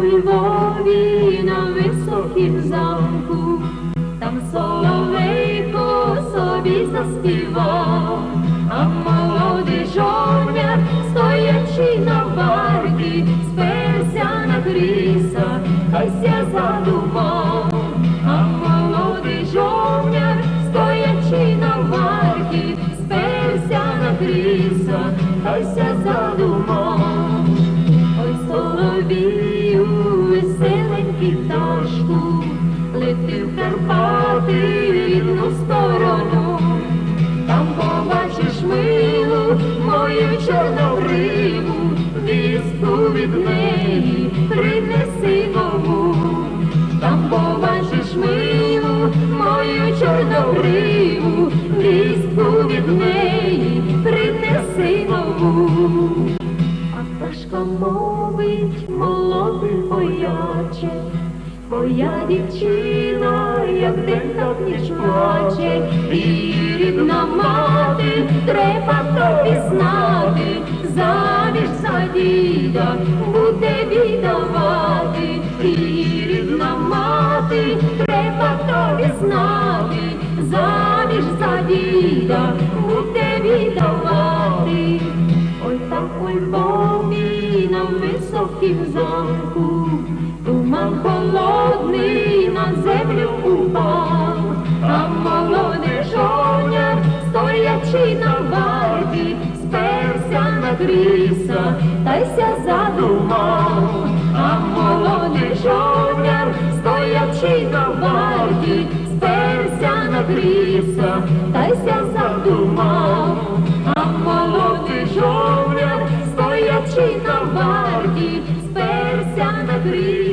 у Львові на високім замку, там соловейко собі заспівав, а молодий жовняр, стоячи на варті, сперся на кріса, та й ся задумав, а молодий жовняр, стоячи на варті, сперся на кріса, та й ся задумав. Лети в Карпати рідну сторону, там побачиш милу мою чорнобриву, вістку від неї принеси нову, там побачиш милу мою чорнобриву, вістку від неї принеси нову. А пташка мовить молодий бояче, Твоя дівчина, як день так ніч плаче, і рідна мати, треба тобі знати, заміж за діда буде віддавати, і рідна мати, треба тобі знати, заміж за діда на високім замку, туман холодний на землю упав, а молодий жовняр, стоячи на варті, сперся на кріса, та й ся задумав, а молодий жовняр, стоячи на варті, сперся на кріса, та й ся задумав, abrir.